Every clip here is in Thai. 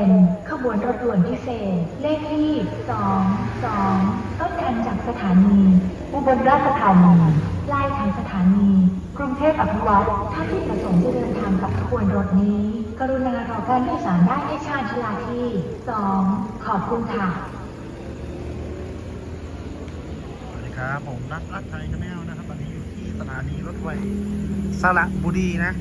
เป็นขบวนรถด่วนพิเศษ เลขที่2 2ต้นทางจากสถานีอุบลราชธานีปลายทางสถานี กรุงเทพอภิวัตท่านที่ประสงค์จะเดินทางกับขบวนรถนี้ กรุณารอการโดยสารได้ที่ชานชลาที่2ขอบคุณค่ะสวัสดีครับผมรัฐรัฐไทยชาแนลนะครับตอนนี้อยู่ที่สถานีรถไฟสระบุรีนะ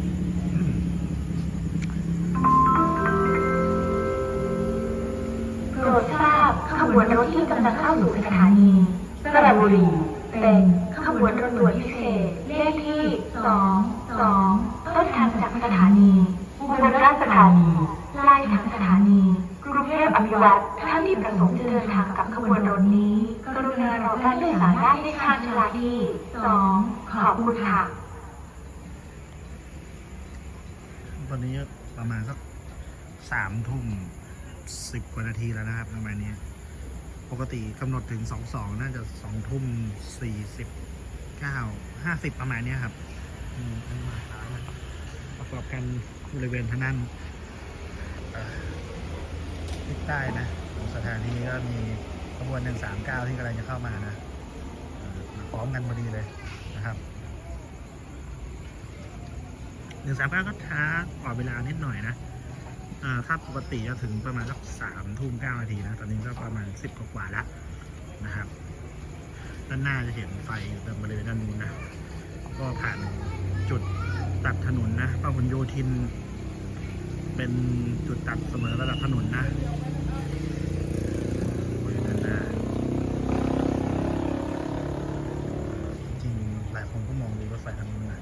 ที่กำลังเข้าสู่สถานีสระบุรีเป็นขบวนรถด่วนพิเศษเลขที่2 2ต้นทางจากสถานีอุบลราชธานีปลายทางสถานีกรุงเทพอภิวัตท่านที่ประสงค์จะเดินทางกับขบวนรถนี้ กรุณารอการโดยสารได้ที่ชานชลาที่2ขอบคุณค่ะตอนนี้ประมาณสักสามทุ่มสิบกว่านาทีแล้วนะครับประมาณนี้ ปกติกำหนดถึงสองสองน่าจะสองทุ่มสี่สิบเก้าห้าสิบประมาณนี้ครับมาช้านะประกอบกันบริเวณทางนั้นทิศใต้นะสถานีก็มีขบวนหนึ่งสามเก้าที่กำลังจะเข้ามานะพร้อมกันพอดีเลยนะครับหนึ่งสามเก้าก็ช้ากว่าเวลานิดหน่อยนะ ถ้าปกติจะถึงประมาณสักสามทุ่มเก้านาทีนะ ตอนนี้ก็ประมาณสิบกว่าแล้วนะครับ ด้านหน้าจะเห็นไฟอยู่ตรงบริเวณด้านนู้นนะ ก็ผ่านจุดตัดถนนนะพหลโยธิน เป็นจุดตัดเสมอระดับถนนนะบริเวณด้านหน้าจริงๆหลายคนก็มองดูรถไฟทางนู้นนะ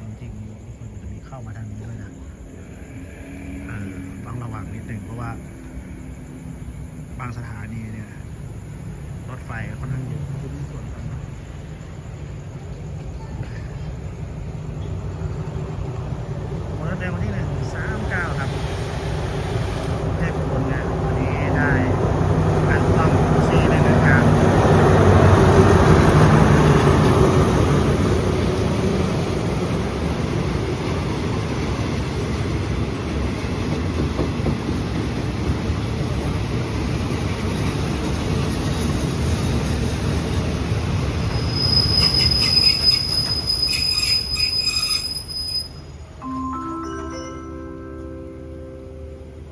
จริงๆรถไฟมันจะมีเข้ามาทางนี้ด้วยนะเออต้อง ระวังนิดหนึ่งเพราะว่า บางสถานีเนี่ย รถไฟค่อนข้างเยอะคือมีส่วนกันนะหมดรถแดงวันที่หนึ่งสามเก้าครับกรุงเทพอุบลเนี่ยวันนี้ได้การซ่อมสี่หนึ่งหนึ่งครับ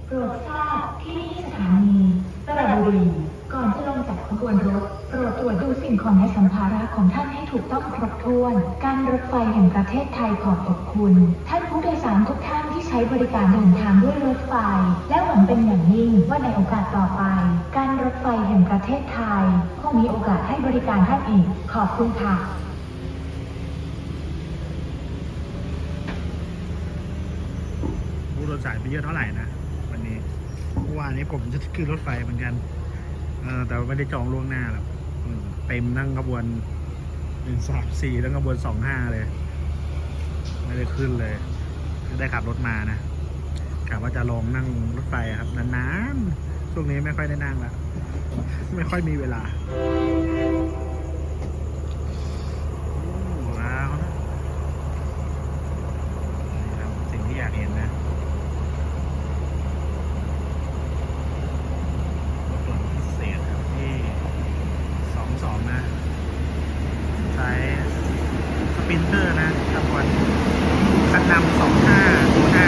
โปรดทราบที่นี่สถานีสระบุรี ก่อนจะลงจากขบวนรถ โปรดตรวจดูสิ่งของและสัมภาระของท่านให้ถูกต้องครบ ถ้วน การรถไฟแห่งประเทศไทยขอขอบคุณ ท่านผู้โดยสารทุกท่านที่ใช้บริการเดินทางด้วยรถไฟ และหวังเป็นอย่างยิ่งว่าในโอกาสต่อไป การรถไฟแห่งประเทศไทยคงมีโอกาสให้บริการท่านอีก ขอบคุณค่ะผู้โดยสารไปเยอะเท่าไหร่นะวันนี้เมื่อวานนี้ผมจะขึ้นรถไฟเหมือนกันแต่ไม่ได้จองล่วงหน้าหรอกเต็มนั่งขบวน หนึ่งสามสี่แล้วขบนสองห้าเลย ไม่ได้ขึ้นเลย ได้ขับรถมานะกะว่าจะลองนั่งรถไฟครับนานๆช่วงนี้ไม่ค่อยได้นั่งละไม่ค่อยมีเวลาอืมว้าวนะนี่ครับสิ่งที่อยากเห็นนะ รถด่วนพิเศษครับที่สองสองนะ ใช้สปรินเตอร์นะขบวนคันนำสองห้าศูนย์ห้า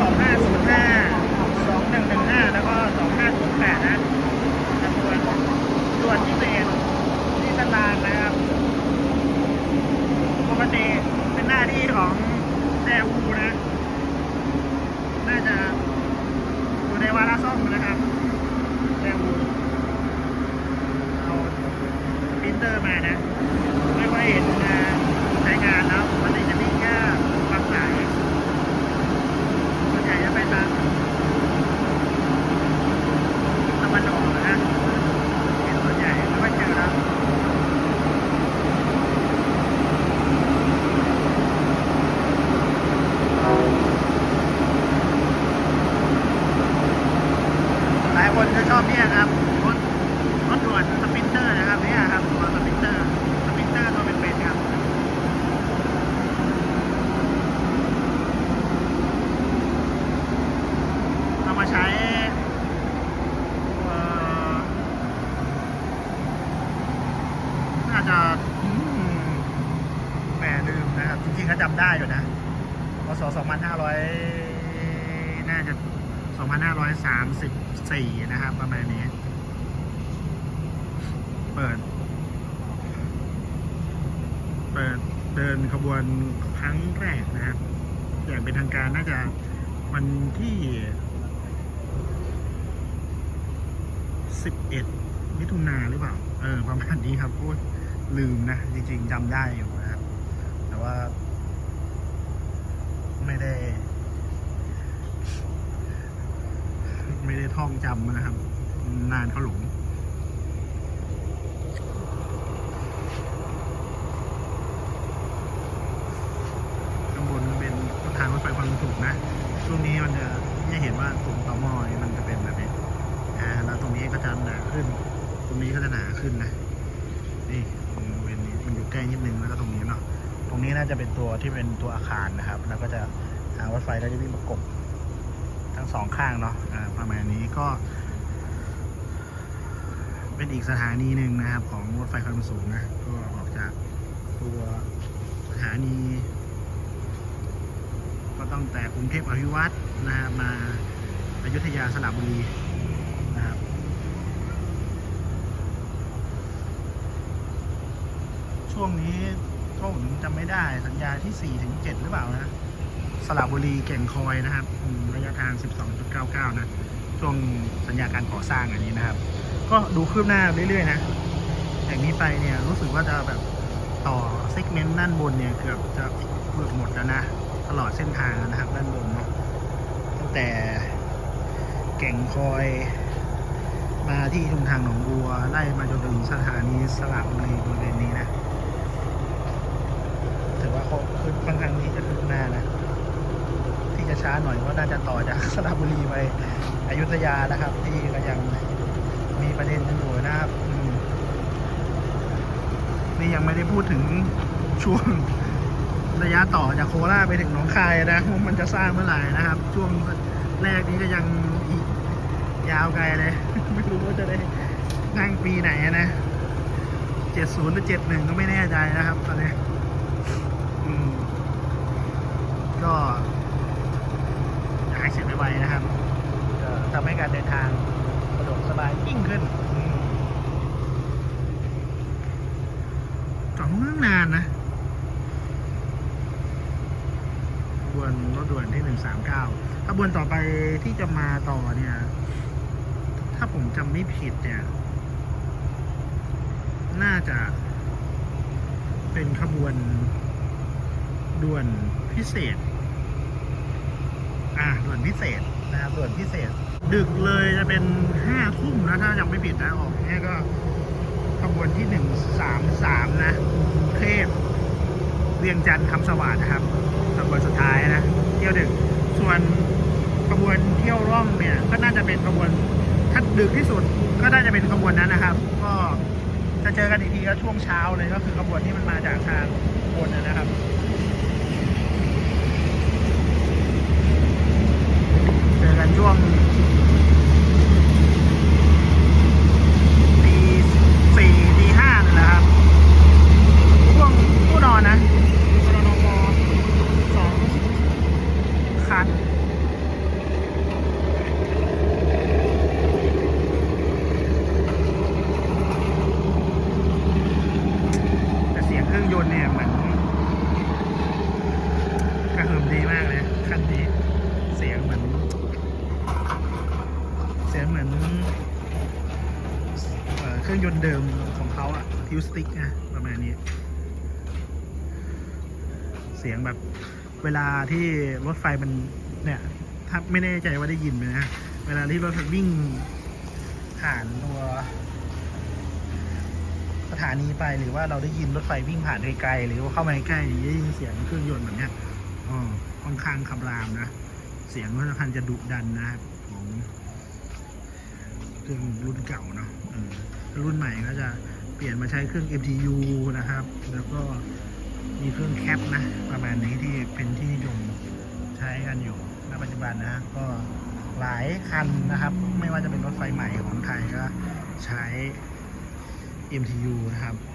สองห้าศูนย์ห้าสองหนึ่งหนึ่งห้าแล้วก็สองห้าศูนย์แปดนะขบวนด่วนพิเศษที่สลานนะครับ ปกติเป็นหน้า ที่ของแซวูนะ น่าจะอยู่ในวาระซ่อมนะครับแซวูเอาปรินเตอร์มานะ ไม่ค่อยเห็นงานใช้งานแล้วมันเลยจะวิ่งแค่บางสายส่วนใหญ่จะไปทาง คนจะชอบเนี่ยครับรถรถด่วนสปรินเตอร์นะครับเนี่ยครับตัวสปรินเตอร์สปรินเตอร์ตัวเป็นๆครับเอามาใช้เอ่อน่าจะอืมแหมลืมนะครับ จริงๆก็จำได้อยู่นะพศ2500 น่าจะ 2534 นะครับ ประมาณนี้ เปิด เปิดเดินขบวนครั้งแรกนะครับ อย่างเป็นทางการน่าจะวันที่ 11 มิถุนาหรือเปล่า เออ ประมาณนี้ครับพูดลืมนะ จริงๆจำได้อยู่ ว่า ไม่ได้ ไม่ได้ท่องจำนะครับ นานเขาหลงข้างบนเป็นทางรถไฟความสูงนะ ช่วงนี้มันจะจะเห็นว่าตรงต่อมอยมันจะเป็นแบบนี้อ่าแล้วตรงนี้ก็จะหนาขึ้น ตรงนี้ก็จะหนาขึ้นนะนี่บริเวณนี้มันอยู่ใกล้นิดนึงแล้วก็ตรง รงนี้น่าจะเป็นตัวที่เป็นตัวอาคารนะครับ แล้วก็จะทารถไฟก็จะวิ่งประกบทั้งสองข้างเนาะอ่าประมาณนี้ก็ เป็นอีกสถานีหนึ่งนะครับ ของรถไฟความเร็วสูงนะ ก็ออกจากตัวสถานี ก็ต้องแต่กรุงเทพอภิวัตรนะฮะมาอยุธยาสระบุรีนะครับช่วงนี้ ผมจำไม่ได้สัญญาที่ 4 ถึง 7 หรือเปล่านะสระบุรีแก่งคอยนะครับ ระยะทาง 12.99 นะ ช่วงสัญญาการก่อสร้างอันนี้นะครับ ก็ดูคืบหน้าเรื่อยๆนะอย่างนี้ไปเนี่ยรู้สึกว่าจะแบบต่อเซกเมนต์ด้านบนเนี่ยเกือบจะเกือบหมดแล้วนะ ตลอดเส้นทางนะครับ ด้านบนเนาะตั้งแต่แก่งคอยมาที่ชุมทางหนองบัวไล่มาจนถึงสถานีสระบุรีบริเวณนี้นะ ถือว่าเขาขึ้นค่อนข้างที่จะขึ้นหน้านะ ที่จะช้าหน่อยก็น่าจะต่อจากสระบุรีไปอยุธยานะครับ ที่ก็ยังมีประเด็นกันอยู่นะครับนี่ยังไม่ได้พูดถึงช่วงระยะต่อจากโคราชไปถึงหนองคายนะว่ามันจะสร้างเมื่อไหร่นะครับ ช่วงแรกนี้ก็ยังอีกยาวไกลเลย ไม่รู้ว่าจะได้นั่งปีไหนนะเจ็ดศูนย์หรือเจ็ดหนึ่งก็ไม่แน่ใจนะครับตอนนี้ อืม ก็อยากให้เสร็จไวๆนะครับจะทำให้การเดินทางสะดวกสบายยิ่งขึ้นจอดค่อนข้างนานนะขบวนรถด่วนที่หนึ่งสามเก้าขบวนต่อไปที่จะมาต่อเนี่ย ถ้าผมจำไม่ผิดเนี่ย น่าจะเป็นขบวนด่วนพิเศษ อ่าด่วนพิเศษนะครับด่วนพิเศษ ดึกเลยจะเป็นห้าทุ่มนะถ้าจำไม่ผิดนะออกเนี่ยก็ขบวนที่หนึ่งสามสามนะเทพเวียงจันทร์คำสวัสดิ์นะครับขบวนสุดท้ายนะเที่ยวดึกส่วนขบวนเที่ยวร่องเนี่ยก็น่าจะเป็นขบวนถ้าดึกที่สุดก็น่าจะเป็นขบวนนั้นนะครับ ก็จะเจอกันอีกทีก็ช่วงเช้าเลยก็คือขบวนที่มันมาจากทางบนนะครับ เจอกัน ช่วงตีสี่ตีห้านั่แหละครับช่วงผู้นอนนะกรนมสองคันแต่เสียงเครื่องยนต์เนี่ยเหมือนกระหึ่มดีมากเลยคันนี้เสียงเหมือน เสียงเหมือน เครื่องยนต์เดิมของเขาอะทิวสติกนะประมาณนี้ เสียงแบบเวลาที่รถไฟมันเนี่ย ถ้าไม่แน่ใจว่าได้ยินไหมนะ เวลาที่รถไฟวิ่งผ่านตัวสถานีไปหรือว่าเราได้ยินรถไฟวิ่งผ่านไกลๆหรือว่าเข้ามาใกล้ๆได้ยินเสียงเครื่องยนต์แบบเนี้ยอ๋อค่อนข้างคำรามนะ เสียงค่อนข้างจะดุดันนะครับของเครื่องรุ่นเก่าเนาะ รุ่นใหม่ก็จะเปลี่ยนมาใช้เครื่อง MTU นะครับ แล้วก็มีเครื่องแคปนะ ประมาณนี้ที่เป็นที่นิยมใช้กันอยู่ณปัจจุบันนะก็หลายคันนะครับ ไม่ว่าจะเป็นรถไฟใหม่ของไทยก็ใช้ MTU นะครับ